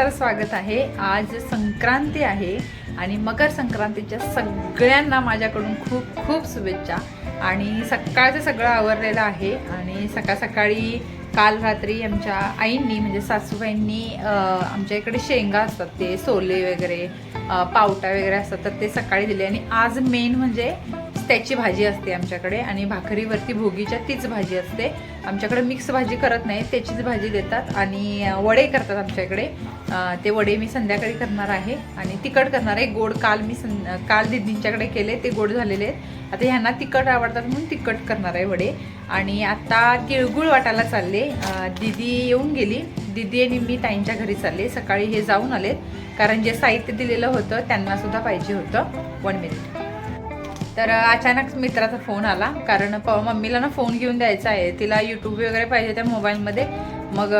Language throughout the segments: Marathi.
सारं स्वागत आहे. आज संक्रांती आहे आणि मकर संक्रांतीच्या सगळ्यांना माझ्याकडून खूप खूप शुभेच्छा. आणि सकाळचं सगळं आवरलेलं आहे आणि सकाळ सकाळी काल रात्री आमच्या आईंनी म्हणजे सासूबाईंनी आमच्या इकडे शेंगा असतात ते सोले वगैरे पावटा वगैरे असतात तर ते सकाळी दिले. आणि आज मेन म्हणजे त्याची भाजी असते आमच्याकडे आणि भाकरीवरती भोगीच्या तीच भाजी असते. आमच्याकडे मिक्स भाजी करत नाही त्याचीच भाजी देतात आणि वडे करतात आमच्याकडे ते वडे मी संध्याकाळी करणार आहे आणि तिखट करणार आहे. गोड काल मी सं काल दिदींच्याकडे केले ते गोड झालेले आहेत. आता ह्यांना तिखट आवडतात म्हणून तिखट करणार आहे वडे. आणि आता तिळगुळ वाटायला चालले. दिदी येऊन गेली. दिदी आणि मी ताईंच्या घरी चालले. सकाळी हे जाऊन आलेत. कारण जे साहित्य दिलेलं होतं त्यांनासुद्धा पाहिजे होतं. वन मिनिट तर अचानक मित्राचा फोन आला. कारण प मम्मीला ना फोन घेऊन द्यायचा आहे. तिला यूट्यूब वगैरे पाहिजे त्या मोबाईलमध्ये. मग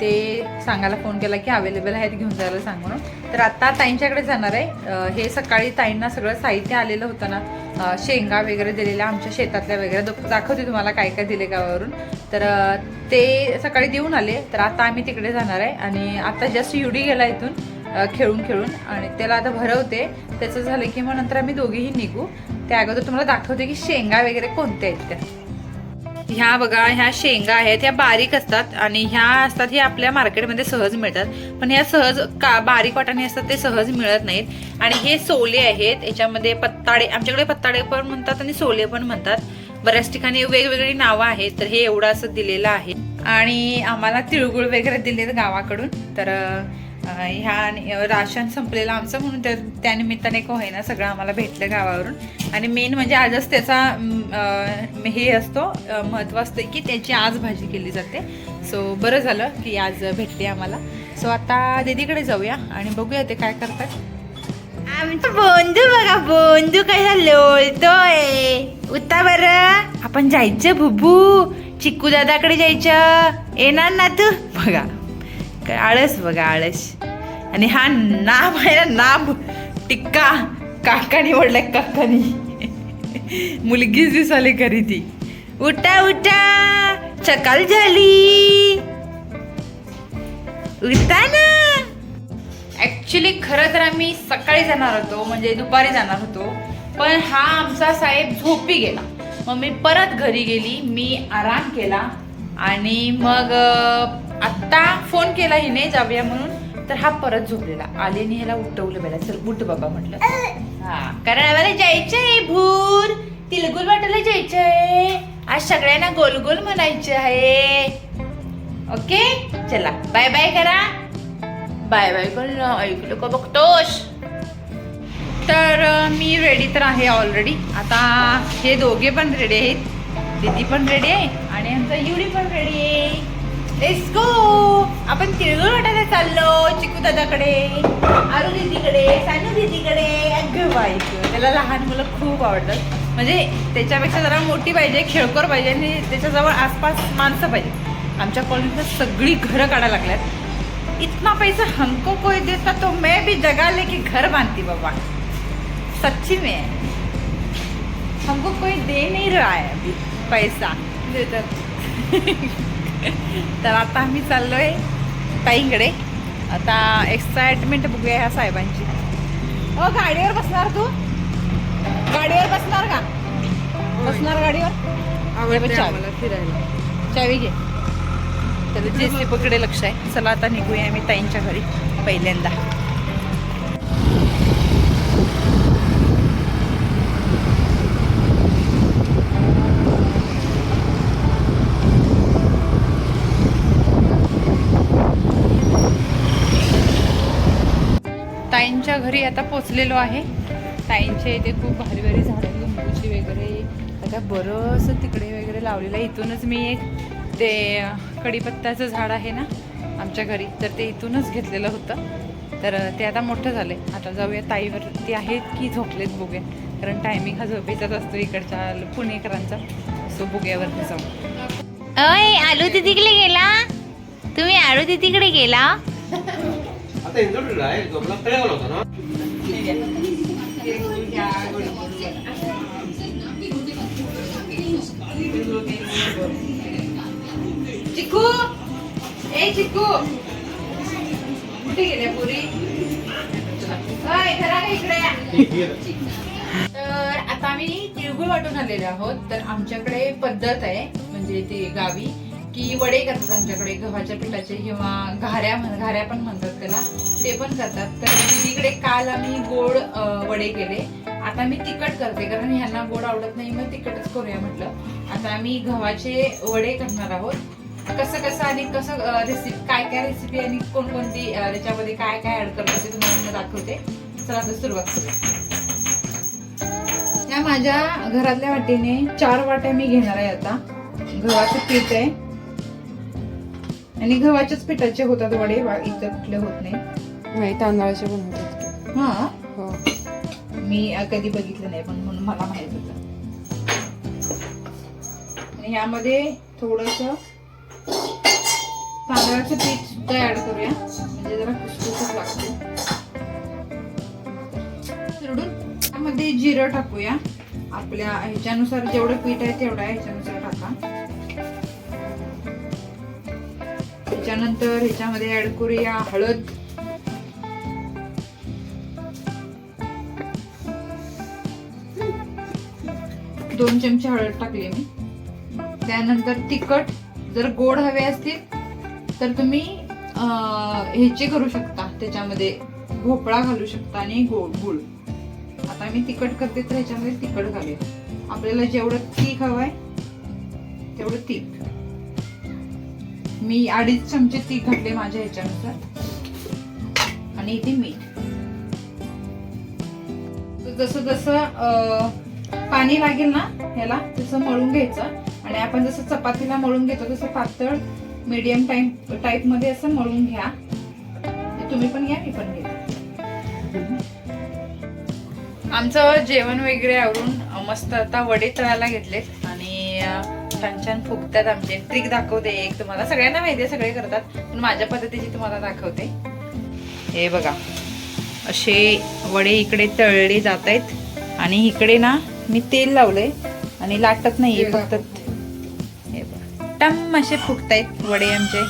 ते सांगायला फोन केला की अवेलेबल आहेत घेऊन जायला सांग म्हणून. तर आता ताईंच्याकडे जाणार आहे. हे सकाळी ताईंना सगळं साहित्य आलेलं होतं ना. शेंगा वगैरे दिलेल्या आमच्या शेतातल्या वगैरे. दाखवते तुम्हाला काय काय दिले गावावरून. तर ते सकाळी देऊन आले. तर आता आम्ही तिकडे जाणार आहे. आणि आता जस्ट युडी गेला इथून. खेळून खेळून. आणि त्याला आता भरवते. त्याचं झालं की मग नंतर आम्ही दोघेही निघू. त्या अगोदर तुम्हाला दाखवते की शेंगा वगैरे कोणत्या आहेत त्या. ह्या बघा ह्या शेंगा आहेत ह्या बारीक असतात आणि ह्या असतात ह्या आपल्या मार्केटमध्ये सहज मिळतात. पण ह्या सहज का बारीक वाटाणे असतात ते सहज मिळत नाहीत. आणि हे सोले आहेत याच्यामध्ये पत्ताडे आमच्याकडे पत्ताडे पण म्हणतात आणि सोले पण म्हणतात. बऱ्याच ठिकाणी वेगवेगळी नावं आहेत तर हे एवढं असं दिलेलं आहे. आणि आम्हाला तिळगुळ वगैरे दिलेत गावाकडून. तर ह्या आणि- राशन संपलेलं आमचं म्हणून त्या त्यानिमित्ताने एक होईना सगळं आम्हाला भेटलं गावावरून. आणि मेन म्हणजे आजच त्याचा हे असतो महत्त्व असतं की त्याची आज भाजी केली जाते. सो बरं झालं की आज भेटली आम्हाला. सो आता दीदीकडे जाऊया आणि बघूया ते काय करतात. आमचं बोंधू बघा बोंधू कसा लोळतोय उता बर. आपण जायचं भुबू चिक्कू दादाकडे जायचं. येणार ना तू? बघा. आळस बघा आळस. आणि हा नाम आहे ना नाम. टिक्का. काकानी निवडलाय काकानी. मुलगीच दिसाली खरी ती. उठा उठा. चकाल झाली. उठा ना. ऍक्च्युली खरं तर आम्ही सकाळी जाणार होतो म्हणजे दुपारी जाणार होतो. पण हा आमचा साहेब झोपी गेला. मग मी परत घरी गेली मी आराम केला. आणि मग आत्ता फोन केला हिने जाऊया म्हणून. तर हा परत झोपलेला. आलेने ह्याला उठवलं बेला चल उठ बाबा म्हटलं. हा कारण आम्हाला जायचंय भूर. तिलगुल वाटायला जायचंय. आज सगळ्यांना गोल गोल म्हणायचं आहे. ओके? चला बाय बाय करा. बाय बाय पण ऐकलं का बघतोस. तर मी रेडी तर आहे ऑलरेडी आता हे दोघे पण रेडी आहेत. दीदी पण रेडी आहे. आणि आमचा युडी पण रेडी आहे. लेट्स गो आपण तिळगुळ वाटायला चाललो चिकू दादाकडे आरू दीदीकडे सानू दीदीकडे अगं बाईक त्याला लहान मुलं खूप आवडतात. म्हणजे त्याच्यापेक्षा जरा मोठी पाहिजे खेळकर पाहिजे आणि त्याच्याजवळ आसपास माणसं पाहिजे. आमच्या कॉलनीत सगळी घरं काढायला लागल्यात. इतना पैसा हमको कोई देता तो मैं भी जगाले की घर बांधती बाबा. सच्ची में. हमको कोई दे नहीं रहा है अभी पैसा. देतात तर आता आम्ही चाललोय ताईंकडे. आता एक्साइटमेंट बघूया ह्या साहेबांची. हो गाडीवर बसणार तू? गाडीवर बसणार का? बसणार गाडीवर? आवडते चावी. आम्हाला फिरायला. चावी घे. तर जेसीपीकडे लक्ष आहे. चला आता निघूया आम्ही ताईंच्या घरी पहिल्यांदा ताईंच्या घरी आता पोचलेलो आहे. ताईंच्या इथे खूप भारी भारी झाडं लिंबूची वगैरे. आता बरंच तिकडे वगैरे लावलेलं आहे. इथूनच मी एक ते कडीपत्त्याचं झाड आहे ना आमच्या घरी तर ते इथूनच घेतलेलं होतं. तर ते आता मोठं झालं आहे आता जाऊया ताईवरती आहेत की झोपलेत बघूया. कारण टायमिंग हा झोपेचाच असतो इकडच्या पुणेकरांचा. सो बघूयावरती जाऊ. अय आलू तिकडे गेला? तुम्ही आलू तिकडे गेला? आता इंदोरीला आहे. झोपला तळेगावला होता ना? चिकू ए चिकू कुठे गेल्या पुरी? अय, घरा इकडे? तर आता आम्ही तिळगुळ वाटून आलेलो आहोत. तर आमच्याकडे पद्धत आहे म्हणजे ती गावी. की वडे करतात आमच्याकडे गव्हाच्या पिठाचे किंवा घाऱ्या म्हण- घाऱ्या पण म्हणतात त्याला. ते पण करतात. तर दीदीकडे काल आम्ही गोड वडे केले. आता मी तिखट करते कारण ह्यांना गोड आवडत नाही मग तिखटच करूया म्हटलं. आता आम्ही गव्हाचे वडे करणार आहोत. कसं कसं आणि कसं रेसिपी काय काय रेसिपी आणि कोणकोणती त्याच्यामध्ये काय काय ऍड करतात ते तुम्हाला दाखवते. चला आता सुरुवात करूया. या माझ्या घरातल्या वाटीने चार वाट्या मी घेणार आहे आता. गव्हाचं पीठ आहे. आणि गव्हाच्याच पिठाचे होतात वडे इतर कुठले होत नाही. तांदळाचे पण होतात हा? हो. मी कधी बघितलं नाही पण म्हणून मला माहीत होतं. आणि यामध्ये थोडस तांदळाचं पीठ सुद्धा ऍड करूया. म्हणजे जरा खुसखुशीत लागते. चिरडून त्यामध्ये जिरं टाकूया. आपल्या ह्याच्यानुसार जेवढं पीठ आहे तेवढं ह्याच्यानुसार टाका. त्याच्यानंतर ह्याच्यामध्ये ऍड करूया हळद. दोन चमचे हळद टाकली मी. त्यानंतर तिखट जर गोड हवे असतील तर तुम्ही ह्याचे करू शकता. त्याच्यामध्ये भोपळा घालू शकता आणि गोड गुळ. आता मी तिखट करते तर ह्याच्यामध्ये तिखट घालेल आपल्याला जेवढं तीख हवं आहे तेवढं तीख. मी अडीच चमचे तीख घातले माझ्या ह्याच्यानुसार. आणि इथे मीठ. तर जसं जसं पाणी लागेल ना ह्याला तसं मळून घ्यायचं. आणि आपण जसं चपातीला मळून घेतो तसं पातळ मीडियम टाईप टाईपमध्ये असं मळून घ्या. तुम्ही पण घ्या मी पण घ्या आमचं जेवण वगैरे आवरून मस्त आता वडे तळायला घेतलेत. आणि छान छान फुगतात आमचे. ट्रिक दाखवते एक तुम्हाला. सगळ्यांना माहिती आहे सगळे करतात. पण माझ्या पद्धतीची तुम्हाला दाखवते. हे बघा. असे वडे इकडे तळले जात आहेत आणि इकडे ना मी तेल लावलंय. आणि लाटत नाहीये फक्त हे बघा. टम असे फुगतायत वडे आमचे.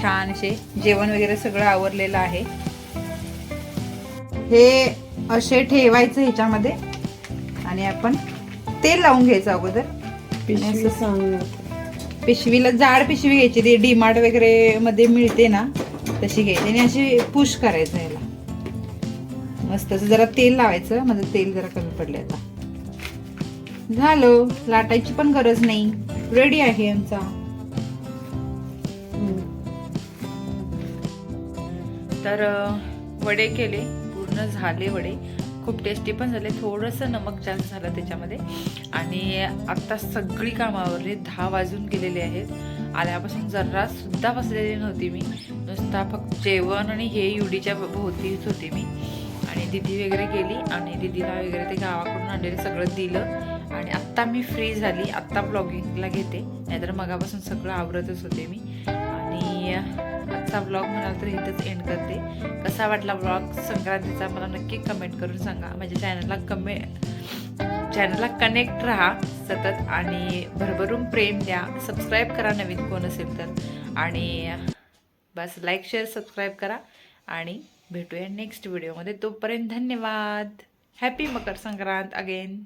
छान असे. जेवण वगैरे सगळं आवरलेलं आहे. हे असे ठेवायचं ह्याच्यामध्ये. आणि आपण तेल लावून घ्यायचं अगोदर. पिशवी. असं- सांग. पिशवीला जाड पिशवी घ्यायची ती डीमार्ट वगैरे मध्ये मिळते ना तशी घ्यायची. आणि अशी पुश करायचं याला. मस्त असं जरा तेल लावायचं माझं तेल जरा कमी पडले आता. झालं लाटायची पण गरज नाही. रेडी आहे आमचा. तर वडे केले. पूर्ण झाले वडे. खूप टेस्टी पण झाले. थोडंसं नमक जास्त झालं त्याच्यामध्ये. आणि आत्ता सगळी कामावरली दहा वाजून गेलेले आहेत. आल्यापासून जर्रासुद्धा बसलेली नव्हती मी. नुसता फक्त जेवण आणि हे युडीच्या भोवतीच होते मी. आणि दिदी वगैरे गेली आणि दिदीला वगैरे ते गावाकडून आणलेलं सगळं दिलं. आणि आत्ता मी फ्री झाली. आत्ता ब्लॉगिंगला घेते. नाहीतर मगापासून सगळं आवरतच होते मी. आजचा ब्लॉग म्हणाल तर इथंच एंड करते. कसा वाटला ब्लॉग संक्रांतीचा मला नक्की कमेंट करून सांगा. माझ्या चॅनलला कमे चॅनलला कनेक्ट राहा सतत आणि भरभरून प्रेम द्या. सबस्क्राईब करा नवीन कोण असेल तर. आणि बस लाईक शेअर सबस्क्राईब करा. आणि भेटूया नेक्स्ट व्हिडिओमध्ये तोपर्यंत धन्यवाद. Happy Makar Sankrant again